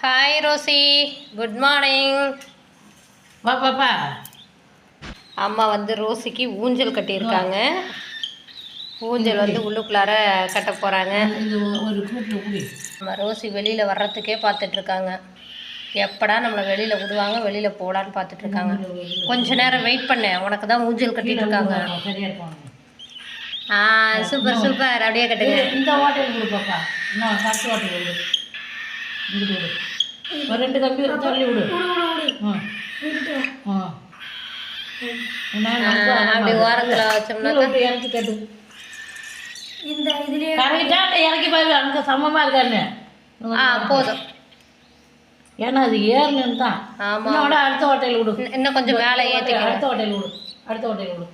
Hi Rousey good morning வா பாப்பா அம்மா வந்து ரோசிக்கு ஊஞ்சல் கட்டியிருக்காங்க. ஊஞ்சல் வந்து உள்ளுக்குள்ளார கட்ட போகிறாங்க நம்ம ரோசி வெளியில் வர்றதுக்கே பார்த்துட்டு இருக்காங்க. எப்படா நம்மளை வெளியில் விடுவாங்க வெளியில் போகலான்னு பார்த்துட்டு இருக்காங்க. கொஞ்ச நேரம் வெயிட் பண்ணேன் உனக்கு தான் ஊஞ்சல் கட்டிட்டு இருக்காங்க. சரியா இருக்கும் ஆ சூப்பர் சூப்பர் அப்படியே கட்டுங்க. இந்த ஹோட்டல் கொடு பாப்பா. இன்னும் கொடு இங்கிட்டு விடு ரெண்டு கம்பி இருக்கு தள்ளி விடு. ஆ. நல்லா அப்படி ஓரத்தில் வச்சோம்னா கீழே விட்டு இறக்கி கட்டு இறக்கி பாரு அங்கே சமமாக இருக்கான்னு. ஆ போதும். ஏன்னா அது ஏறலன்னு தான். ஆமாம் அடுத்த ஹோட்டல் விடு. இன்னும் கொஞ்சம் மேலே ஏற்றிக்கலாம் அடுத்த ஹோட்டல் விடு. அடுத்த ஹோட்டல் விடு.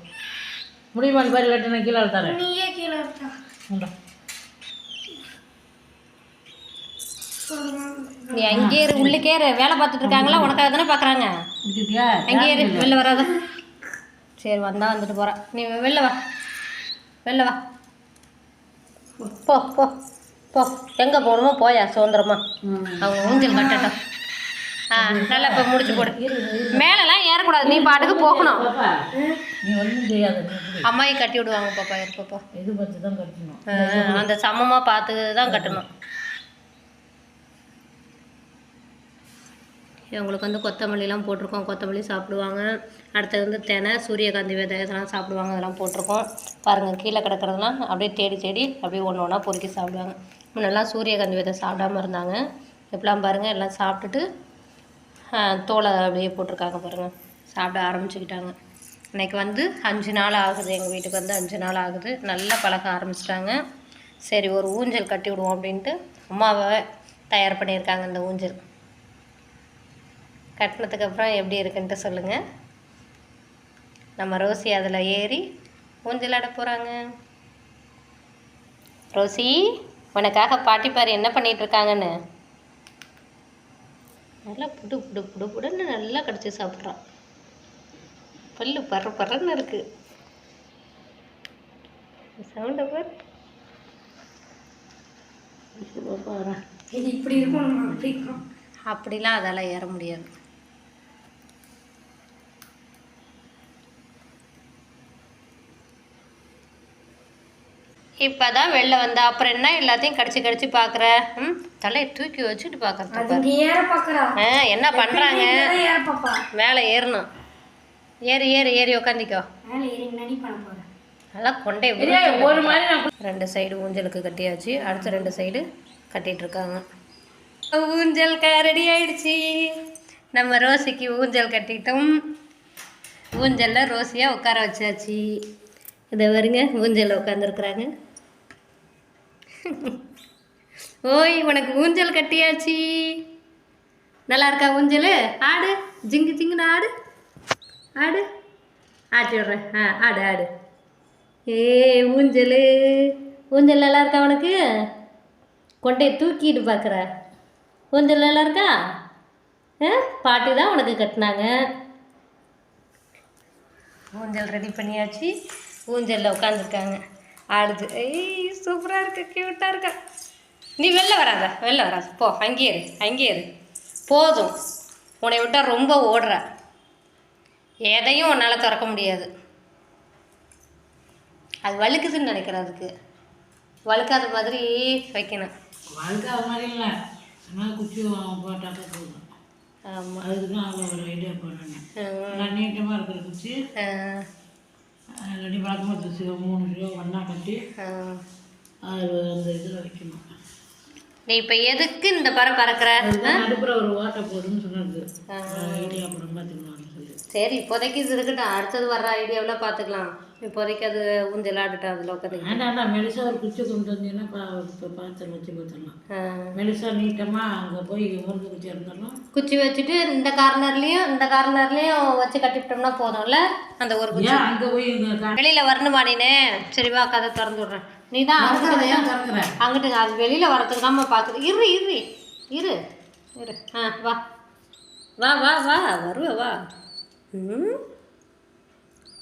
முடியுமான்னு பாரு கட்டு நான் கீழே தரேன் நீயே கீழே இருக்கா நீ அங்கேயே இரு உள்ளுக்கே இரு. வேலை பார்த்துட்டு இருக்காங்களா? உனக்காக தானே பார்க்குறாங்க. அங்கேயே இரு. வெளில வராத. சரி வந்தா வந்துட்டு போகிறேன் நீ வெளில வா. வெளில வா. போ போ போ. எங்கே போகணுமோ போயா சுதந்திரமா. அவங்க ஊஞ்சல் கட்டட்டும். ஆ நல்லா இப்போ முடிச்சு போடு. மேலெல்லாம் ஏறக்கூடாது. நீ பாட்டுக்கு போகணும். அம்மாயை கட்டி விடுவாங்க பாப்பா. இருப்பப்போ இது பார்த்து தான் கட்டணும் அந்த சமமாக பார்த்து தான் கட்டணும். இவங்களுக்கு வந்து கொத்தமல்லிலாம் போட்டிருக்கோம். கொத்தமல்லி சாப்பிடுவாங்க. அடுத்தது வந்து தெனை சூரியகாந்தி விதை இதெல்லாம் சாப்பிடுவாங்க. அதெல்லாம் போட்டிருக்கோம். பாருங்கள் கீழே கிடக்கிறதுலாம் அப்படியே தேடி தேடி அப்படியே ஒன்று ஒன்றா பொறுக்கி சாப்பிடுவாங்க. முன்னெல்லாம் சூரியகாந்தி விதை சாப்பிடாம இருந்தாங்க. எப்படிலாம் பாருங்கள் எல்லாம் சாப்பிட்டுட்டு தோலை அப்படியே போட்டிருக்காங்க பாருங்கள் சாப்பிட ஆரம்பிச்சுக்கிட்டாங்க. இன்னைக்கு வந்து அஞ்சு நாள் ஆகுது. எங்கள் வீட்டுக்கு வந்து அஞ்சு நாள் ஆகுது. நல்லா பழக ஆரம்பிச்சிட்டாங்க. சரி ஒரு ஊஞ்சல் கட்டி விடுவோம் அப்படின்ட்டு அம்மாவை தயார் பண்ணியிருக்காங்க இந்த ஊஞ்சல். கட்டினதுக்கு அப்புறம் எப்படி இருக்குன்ட்டு சொல்லுங்கள் நம்ம ரோசி அதில் ஏறி ஊஞ்சல் ஆட போகிறாங்க ரோசி உனக்காக பாட்டி பாரு என்ன பண்ணிட்டு இருக்காங்கன்னு. நல்லா புடு புடு புடு புடுன்னு நல்லா கடிச்சு சாப்பிட்றான். பல்லு பற பறன்னு இருக்கு. சவுண்டை பாரு. இப்படி இருக்கும் அப்படிலாம் அதால் ஏற முடியாது. இப்பதான் வெளில வந்தா. அப்புறம் என்ன எல்லாத்தையும் கடிச்சு கடிச்சு பார்க்குற ம் தலையை தூக்கி வச்சுட்டு பார்க்கறது என்ன பண்ணுறாங்க மேலே ஏறணும். ஏறி ஏறி ஏறி உக்காந்திக்கோ. நல்லா கொண்டே ஒரு ரெண்டு சைடு ஊஞ்சலுக்கு கட்டியாச்சு. அடுத்த ரெண்டு சைடு கட்டிட்டு இருக்காங்க. ஊஞ்சல் க ரெடி ஆயிடுச்சு. நம்ம ரோசிக்கு ஊஞ்சல் கட்டிட்டோம். ஊஞ்சலில் ரோசியாக உட்கார வச்சாச்சு. இதை வருங்க ஊஞ்சலில் உட்காந்துருக்குறாங்க ஓய் உனக்கு ஊஞ்சல் கட்டியாச்சு. நல்லா இருக்கா ஊஞ்சல்? ஆடு ஜிங்கு ஜிங்குன்னு ஆடு. ஆடு. ஆட்டி விட்றேன். ஆ ஆடு ஆடு. ஏ ஊஞ்சல். ஊஞ்சல் நல்லா இருக்கா உனக்கு? கொண்டையை தூக்கிட்டு பார்க்குற ஊஞ்சல் நல்லா இருக்கா? ஆ பாட்டி தான் உனக்கு கட்டினாங்க. ஊஞ்சல் ரெடி பண்ணியாச்சு. ஊஞ்சலில் உட்காந்துருக்காங்க ஆடுது ஏய் சூப்பராக இருக்கு க்யூட்டாக இருக்கா. நீ வெளில வராத வெளில வராத. போ அங்கேயே இரு அங்கேயே இரு. போதும். உன்னை விட்டால் ரொம்ப ஓடுற. எதையும் உன்னால் திறக்க முடியாது. அது வழுக்குதுன்னு நினைக்கிறேன் அதுக்கு. வழுக்காத மாதிரி வைக்கணும். வாழ்க்கை மாதிரி இல்லை. ஆனால் குச்சி போட்டாக்க போதும். ஆமாம் அதுக்கு தான் அவ்வளோ ஒரு ஐடியா நல்லா நீட்டமாக இருக்கிற குச்சி. ரெடி வழக்கமாக குச்சி மூணு கிலோ ஒன்றா கட்டி அது அந்த இதில் வைக்கணும். நீ இப்போ எதுக்கு இந்த பறை பறக்கிற? நடுப்புற ஒரு ஓட்டை போடுன்னு சொன்னது. ஐடியா அப்புறம் பார்த்துக்கலாம்னு சொல்லி. சரி இப்போதைக்கு இது இருக்கட்டும். அடுத்தது வர்ற ஐடியாவில் பார்த்துக்கலாம் இப்போதைக்கு அது ஊஞ்சல் ஆடட்டும் அதில் உட்காந்து வேண்டாம்டா மெலிசா ஒரு குச்சி கொண்டு வந்தீங்கன்னா பா இப்போ பாத்திரம் வச்சு பார்த்துடலாம் மெலிசா நீட்டமாக அங்கே போய் முருங்கை குச்சி இருந்தாலும் குச்சி வச்சுட்டு இந்த கார்னர்லேயும் இந்த கார்னர்லேயும் வச்சு கட்டிவிட்டோம்னா போதும்ல? அந்த ஒரு குச்சி. அங்கே போய் வெளியில் வரணுமா நீனு சரி வா கதை திறந்து விட்றேன். நீ தான் அங்கிட்டு அது வெளியில் வரதுக்கு தான் பார்க்குது இரு இரு இரு இரு. ஆ வா. வா வா வா. வருவ வா. ம்?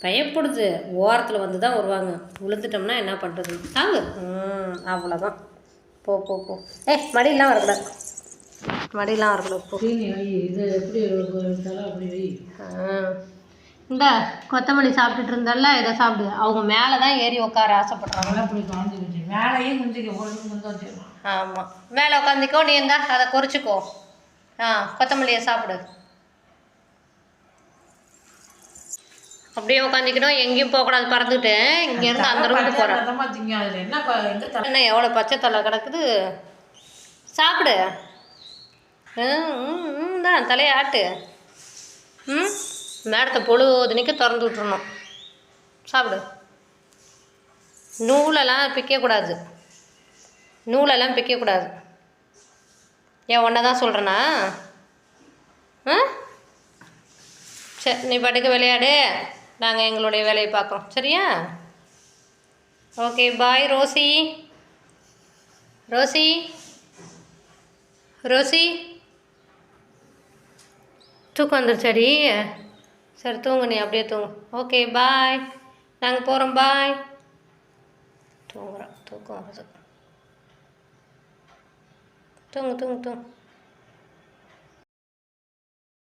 பயப்படுது. ஓரத்தில் வந்து தான் வருவாங்க. விழுந்துட்டோம்னா என்ன பண்ணுறது தாங்க. ம் அவ்வளோதான் போ போ போ. ஏ மடியெல்லாம் வரக்கூடாது. மடியெலாம் இருக்கணும் இப்போ சீனி வை இது எப்படி இருந்தாலும் அப்படி வை. இந்த கொத்தமல்லி சாப்பிட்டுட்டு இருந்தல்ல இதை சாப்பிடு. அவங்க மேலே தான் ஏறி உட்கார ஆசைப்படுறாங்க. வச்சிடலாம் ஆமாம் மேலே உட்காந்துக்கோ நீ இருந்தா அதை குறிச்சிக்கோ ஆ கொத்தமல்லியை சாப்பிடு. அப்படியே உட்காந்துக்கணும் எங்கேயும் போகக்கூடாது பறந்துட்டு. இங்கேருந்து அந்த ரூமுக்கு போகிறேன் என்ன எவ்வளோ பச்சை தலை கிடக்குது? சாப்பிடு. ம், தான் தலையை ஆட்டு. ம் மேடத்தை பொழுதுனிக்கு திறந்து விட்டுருணும் சாப்பிடு. நூலெல்லாம் பிக்கக்கூடாது. நூலெல்லாம் பிக்கக்கூடாது. ஏன் ஒன்றை தான் சொல்கிறேன்னா ஆ சரி நீ படுக்க விளையாடு. நாங்கள் எங்களுடைய வேலையை பார்க்குறோம். சரியா? Okay bye Rosie. Rosie. Rosie. தூக்கம் வந்துருச்சாடி? சரி தூங்கு நீ அப்படியே தூங்கு. ஓகே பாய் நாங்கள் போகிறோம் பாய் தூங்குறோம் தூக்கம் வருது. தூங்கு தூங்கு தூங்கு.